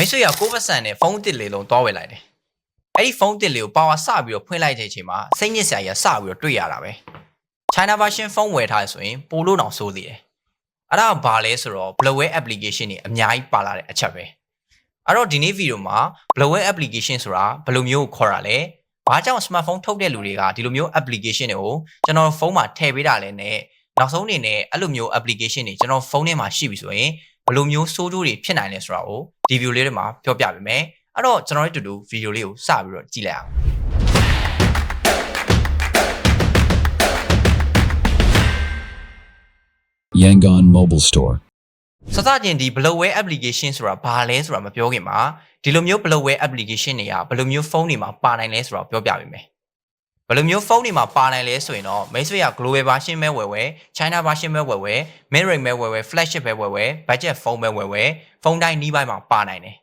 မိတ်ဆွေကကိုယ့်ပတ်စံနဲ့ဖုန်းအတစ်လေးလုံးတွားဝယ်လိုက်တယ်အဲ့ဒီဖုန်းအတစ်လေးကိုပါဝါစပြီးတော့ဖွင့်လိုက်တဲ့အချိန်မှာစိတ်ညစ်စရာကြီးစပြီးတော့တွေ့ရတာပဲ China version ဖုန်းဝယ်ထားရဆိုရင်ပိုလို့တောင်စိုးသေးတယ်အဲ့ဒါကဘာလဲဆိုတော့ Blowware application တွေအများကြီးပါလာတဲ့အချက်ပဲအဲ့တော့ဒီနေ့ဗီဒီယိုမှာ Blowware application ဆိုတာဘယ်လိုမျိုးခေါ်တာလဲဘာကြောင့် smartphone ထုတ်တဲ့လူတွေကဒီလိုမျိုး application တွေကိုကျွန်တော်ဖုန်းမှာထည့်ပေးတာလဲနဲ့နောက်ဆုံးအနေနဲ့အဲ့လိုမျိုး application တွေကျွန်တော်ဖုန်းထဲမှာရှိပြီဆိုရင် ဘယ်လိုမျိုးစိုးကျိုးတွေဖြစ်နိုင်လဲဆိုတာကိုဒီ view လေးတွေမှာပြောပြပေးမယ်အဲ့တော့ကျွန်တော်တို့အတူတူဗီဒီယိုလေးကိုစပြီးတော့ကြည့်လိုက်အောင် Yangon Mobile Store. စစချင်းဒီ Blowware application ဆိုတာဘာလဲဆိုတာမပြောခင်မှာဒီလိုမျိုး Blowware application တွေကဘယ်လိုမျိုးဖုန်းတွေမှာပါနိုင်လဲဆိုတာပြောပြပေးမယ် ဘယ်လိုမျိုးဖုန်းတွေမှာပါနိုင်လဲဆိုရင်တော့မိတ်ဆွေက global version ပဲဝယ်ဝယ် China version ပဲဝယ်ဝယ် mid range ပဲဝယ်ဝယ် flagship ပဲဝယ်ဝယ် budget ဖုန်းပဲဝယ်ဝယ်ဖုန်းတိုင်းနီးပိုင်းမှာပါနိုင်တယ်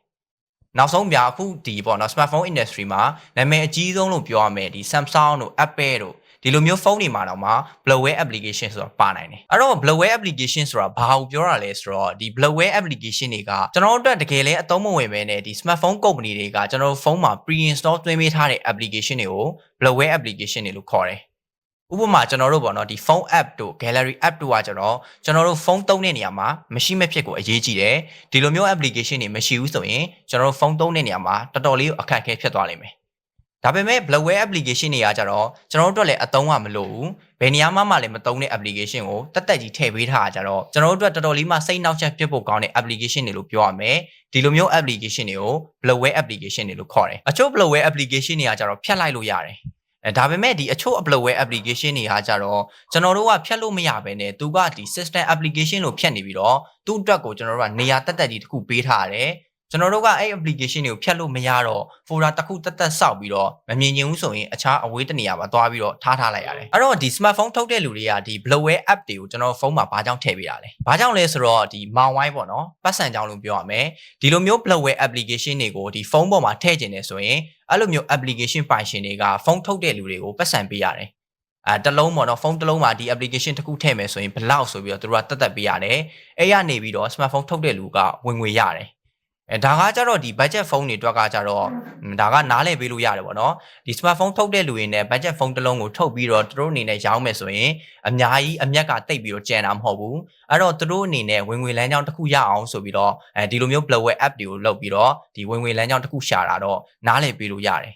နောက်ဆုံးပြအခုဒီပေါ့နော် smartphone industry မှာနာမည်အကြီးဆုံးလို့ပြောရမယ်ဒီ Samsung တို့ Apple တို့ ဒီလိုမျိုးဖုန်းတွေမှာတော့မှ Blowware application ဆိုတာပါနိုင်တယ်အဲ့တော့ Blowware application ဆိုတာဘာကိုပြောတာလဲဆိုတော့ဒီ Blowware application တွေကကျွန်တော်တို့အတွက်တကယ်လဲအသုံးမဝင်ပဲနဲ့ဒီ smartphone company တွေကကျွန်တော်တို့ဖုန်းမှာ pre-install သွင်းပေးထားတဲ့ application တွေကို Blowware application တွေလို့ခေါ်တယ်ဥပမာကျွန်တော်တို့ပေါ့နော်ဒီ phone app တို့ gallery app တို့ကကျွန်တော်ကျွန်တော်တို့ဖုန်းသုံးတဲ့နေရာမှာမရှိမဖြစ်ကိုအရေးကြီးတယ်ဒီလိုမျိုး application တွေမရှိဘူးဆိုရင်ကျွန်တော်တို့ဖုန်းသုံးတဲ့နေရာမှာတော်တော်လေးအခက်အခဲဖြစ်သွားလိမ့်မယ် ဒါပေမဲ့ Blowware application တွေကကြတော့ကျွန်တော်တို့အတွက်လည်းအသုံးကမလိုဘူးဘယ်နေရာမှမှလည်းမသုံးတဲ့ application ကိုတက်တက်ကြီးထည့်ပေးထားတာကြတော့ကျွန်တော်တို့အတွက်တော်တော်လေးမှစိတ်နှောက်ယှက်ဖြစ်ဖို့ကောင်းတဲ့ application တွေလို့ပြောရမယ်ဒီလိုမျိုး application တွေကို Blowware application တွေလို့ခေါ်တယ်အချို့ Blowware application တွေကကြတော့ဖြတ်လိုက်လို့ရတယ်အဲဒါပေမဲ့ဒီအချို့ uploadware application တွေဟာကြတော့ကျွန်တော်တို့ကဖြတ်လို့မရဘဲနဲ့သူကဒီ system application လို့ဖြတ်နေပြီးတော့သူ့အတွက်ကိုကျွန်တော်တို့ကနေရာတက်တက်ကြီးတစ်ခုပေးထားရတယ် ကျွန်တော်တို့ကအဲ့ application တွေကိုဖြတ်လို့မရတော့ folder တစ်ခုတက်တက်စောက်ပြီးတော့မမြင်ချင်ဘူးဆိုရင်အခြားအဝေးတနေရာမှာသွားပြီးတော့ထားထားလိုက်ရတယ်အဲ့တော့ဒီ smartphone ထုတ်တဲ့လူတွေကဒီ bloatware app တွေကိုကျွန်တော်ဖုန်းမှာဘာကြောင့်ထည့်ပေးတာလဲဘာကြောင့်လဲဆိုတော့ဒီမောင်ဝိုင်းပေါ့နော်ပတ်စံကြောင့်လို့ပြောရမယ်ဒီလိုမျိုး bloatware application တွေကိုဒီဖုန်းပေါ်မှာထည့်ကျင်နေဆိုရင်အဲ့လိုမျိုး application ပိုင်ရှင်တွေကဖုန်းထုတ်တဲ့လူတွေကိုပတ်စံပေးရတယ်အဲတစ်လုံးပေါ့နော်ဖုန်းတစ်လုံးမှာဒီ application တစ်ခုထည့်မယ်ဆိုရင်ဘယ်လောက်ဆိုပြီးတော့သူတို့ကတက်တက်ပေးရတယ်အဲ့ရနေပြီးတော့ smartphone ထုတ်တဲ့လူကဝင်ငွေရတယ် အဲဒါကကြတော့ဒီ budget phone တွေအတွက်ကကြတော့ဒါကနားလည်ပေးလို့ရတယ်ပေါ့နော်ဒီ smartphone ထုတ်တဲ့လူတွေနဲ့ budget phone တစ်လုံးကိုထုတ်ပြီးတော့သူတို့အနေနဲ့ရောင်းမယ်ဆိုရင်အများကြီးအမြက်ကတိတ်ပြီးတော့ကျန်တာမဟုတ်ဘူးအဲ့တော့သူတို့အနေနဲ့ဝင်ငွေလမ်းကြောင်းတစ်ခုရအောင်ဆိုပြီးတော့အဲဒီလိုမျိုး bloatware app တွေကိုလုပ်ပြီးတော့ဒီဝင်ငွေလမ်းကြောင်းတစ်ခုရှာတာတော့နားလည်ပေးလို့ရတယ်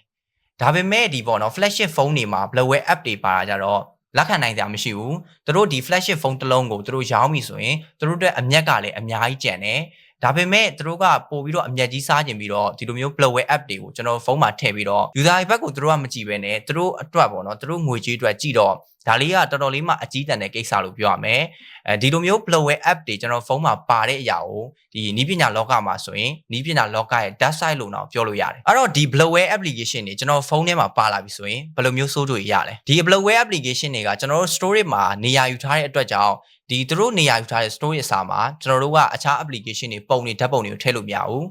ဒါပေမဲ့ဒီပေါ့နော် flagship phone တွေမှာ bloatware app တွေပါတာကြတော့လက်ခံနိုင်ကြမရှိဘူးသူတို့ဒီ flagship phone တစ်လုံးကိုသူတို့ရောင်းပြီဆိုရင်သူတို့အတွက်အမြက်ကလည်းအများကြီးကျန်တယ် ဒါပေမဲ့သူတို့ကပို့ပြီးတော့အမျက်ကြီးစားကျင်ပြီးတော့ဒီလိုမျိုး bloatware app တွေကိုကျွန်တော်ဖုန်းမှာထည့်ပြီးတော့ user ဘက်ကိုသူတို့ကမကြည့်ပဲနဲ့သူတို့အတွက်ပေါ့နော်သူတို့ငွေကြေးအတွက်ကြည့်တော့ဒါလေးကတော်တော်လေးမှအကြီးတန်းတဲ့ကိစ္စလို့ပြောရမယ်အဲဒီလိုမျိုး bloatware app တွေကျွန်တော်ဖုန်းမှာပါတဲ့အရာကိုဒီနီးပညာလောကမှာဆိုရင်နီးပညာလောကရဲ့ dark side လို့တော့ပြောလို့ရတယ်အဲ့တော့ဒီ bloatware application တွေကျွန်တော်ဖုန်းထဲမှာပါလာပြီဆိုရင်ဘယ်လိုမျိုးစိုးကြိုရလဲဒီ bloatware application တွေကကျွန်တော်တို့ storage မှာနေရာယူထားတဲ့အတွက်ကြောင့် ဒီသူတို့နေရာယူထားတဲ့ storage အစားမှာကျွန်တော်တို့ကအခြား application တွေပုံတွေဓာတ်ပုံတွေကိုထည့်လို့မရဘူး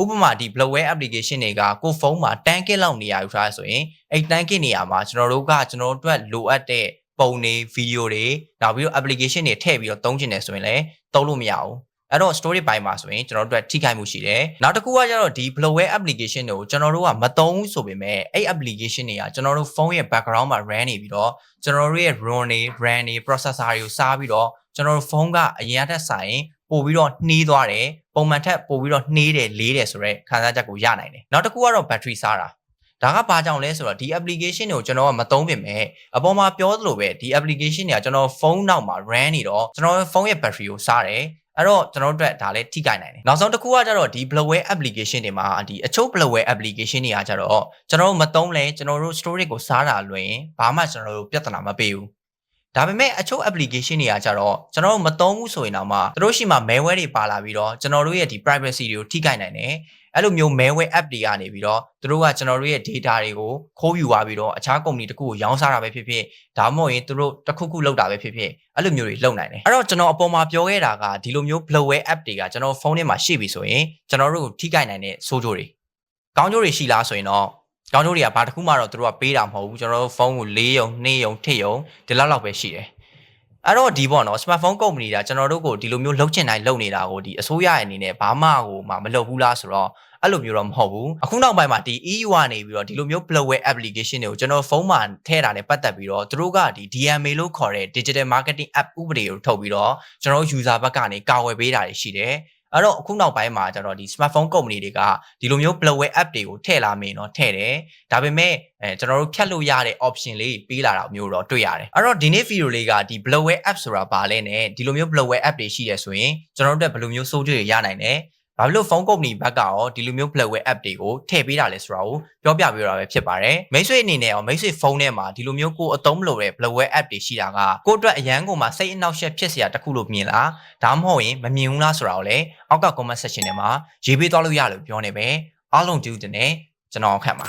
ဥပမာဒီ bloatware application တွေကကိုယ်ဖုန်းမှာတန်းကစ်လောက်နေရာယူထားဆိုရင်အဲ့တန်းကစ်နေရာမှာကျွန်တော်တို့ကကျွန်တော်တို့အတွက်လိုအပ်တဲ့ပုံတွေဗီဒီယိုတွေနောက်ပြီးတော့ application တွေထည့်ပြီးတော့သုံးချင်တယ်ဆိုရင်လည်းသုံးလို့မရဘူးအဲ့တော့ story ပိုင်းမှာဆိုရင်ကျွန်တော်တို့အတွက်ထိခိုက်မှုရှိတယ်။နောက်တစ်ခုကကျတော့ဒီ bloatware application တွေကိုကျွန်တော်တို့ကမသုံးဘူးဆိုပေမဲ့အဲ့ application တွေကကျွန်တော်တို့ဖုန်းရဲ့ background မှာ run နေပြီးတော့ကျွန်တော်တို့ရဲ့ ROM တွေ RAM တွေ processor တွေကိုစားပြီးတော့ ကျွန်တော်တို့ဖုန်းကအရင်အထက်ဆိုင်ပို့ပြီးတော့နှီးသွားတယ်ပုံမှန်ထက်ပို့ပြီးတော့နှီးတယ်လေးတယ်ဆိုတော့ခံစားချက်ကိုရနိုင်တယ်နောက်တစ်ခုကတော့ battery စားတာဒါကဘာကြောင့်လဲဆိုတော့ဒီ application တွေကိုကျွန်တော်ကမသုံးပြင်မဲ့အပေါ်မှာပြောသလိုပဲဒီ application တွေကကျွန်တော်ဖုန်းနောက်မှာ run နေတော့ကျွန်တော်ဖုန်းရဲ့ battery ကိုစားတယ်အဲ့တော့ကျွန်တော်တို့အတွက်ဒါလည်းထိခိုက်နိုင်တယ်နောက်ဆုံးတစ်ခုကကျတော့ဒီ bloatware application တွေမှာဒီအချို့ bloatware application တွေကကျတော့ကျွန်တော်တို့မသုံးလဲကျွန်တော်တို့ storage ကိုစားတာလွင်ဘာမှကျွန်တော်တို့ပြဿနာမပေးဘူး ဒါပေမဲ့အချို့ application တွေကကြတော့ကျွန်တော်တို့မသုံးဘူးဆိုရင်တော့မှသူတို့ရှိမှ malware တွေပါလာပြီးတော့ကျွန်တော်တို့ရဲ့ဒီ privacy တွေကိုထိခိုက်နိုင်တယ်အဲ့လိုမျိုး malware app တွေကနေပြီးတော့သူတို့ကကျွန်တော်တို့ရဲ့ data တွေကိုခိုးယူသွားပြီးတော့အခြား company တစ်ခုကိုရောင်းစားတာပဲဖြစ်ဖြစ်ဒါမှမဟုတ်ရင်သူတို့တစ်ခုခုလုပ်တာပဲဖြစ်ဖြစ်အဲ့လိုမျိုးတွေလုပ်နိုင်တယ်အဲ့တော့ကျွန်တော်အပေါ်မှာပြောခဲ့တာကဒီလိုမျိုး bloatware app တွေကကျွန်တော်ဖုန်းထဲမှာရှိပြီဆိုရင်ကျွန်တော်တို့ကိုထိခိုက်နိုင်တဲ့ဆိုးကျိုးတွေကောင်းကျိုးတွေရှိလားဆိုရင်တော့ ကောင်းကျိုးတွေကဘာတစ်ခုမှတော့သူတို့ကပေးတာမဟုတ်ဘူးကျွန်တော်တို့ဖုန်းကိုလေးယုံနှေးယုံထစ်ယုံဒီလောက်လောက်ပဲရှိတယ်အဲ့တော့ဒီပေါ့နော် smartphone company ကကျွန်တော်တို့ကိုဒီလိုမျိုးလှုပ်ချင်တိုင်းလှုပ်နေတာကိုဒီအစိုးရရဲ့အနေနဲ့ဘာမှဟိုမှမလုပ်ဘူးလားဆိုတော့အဲ့လိုမျိုးတော့မဟုတ်ဘူးအခုနောက်ပိုင်းမှာဒီ EU ကနေပြီးတော့ဒီလိုမျိုး bloatware application တွေကိုကျွန်တော်ဖုန်းမှာထည့်တာနဲ့ပတ်သက်ပြီးတော့သူတို့ကဒီ DMA လို့ခေါ်တဲ့ digital marketing app ဥပဒေကိုထုတ်ပြီးတော့ကျွန်တော်တို့ user ဘက်ကနေကာဝယ်ပေးတာတွေရှိတယ် အဲ့တော့အခုနောက်ပိုင်းမှာကျတော့ဒီ smartphone company တွေကဒီလိုမျိုး bloatware app တွေကိုထည့်လာမင်းတော့ထည့်တယ်ဒါပေမဲ့အဲကျွန်တော်တို့ဖြတ်လို့ရတဲ့ option လေးပေးလာတာမျိုးတော့တွေ့ရတယ်အဲ့တော့ဒီနေ့ video လေးကဒီ bloatware app ဆိုတာဘာလဲနဲ့ဒီလိုမျိုး bloatware app တွေရှိရဆိုရင်ကျွန်တော်တို့တက်ဘယ်လိုမျိုးစိုးကြတွေရနိုင်လဲ ဘာဖြစ်လို့ဖုန်းကုမ္ပဏီဘက်ကရောဒီလိုမျိုး bloatware app တွေကိုထည့်ပေးတာလဲဆိုတာကိုပြောပြပေးရတာပဲဖြစ်ပါတယ်မိတ်ဆွေအနေနဲ့ရောမိတ်ဆွေဖုန်းထဲမှာဒီလိုမျိုးကိုအသုံးမလုပ်တဲ့ bloatware app တွေရှိတာကကိုယ့်အတွက်အရန်ကိုမှစိတ်အနှောက်အယှက်ဖြစ်စရာတစ်ခုလို့မြင်လားဒါမှမဟုတ်ရင်မမြင်ဘူးလားဆိုတာကိုလည်းအောက်က comment section ထဲမှာရေးပေးသွားလို့ရလို့ပြောနေပဲအားလုံးကြည့်တဲ့နဲ့ကျွန်တော်ခန့်ပါ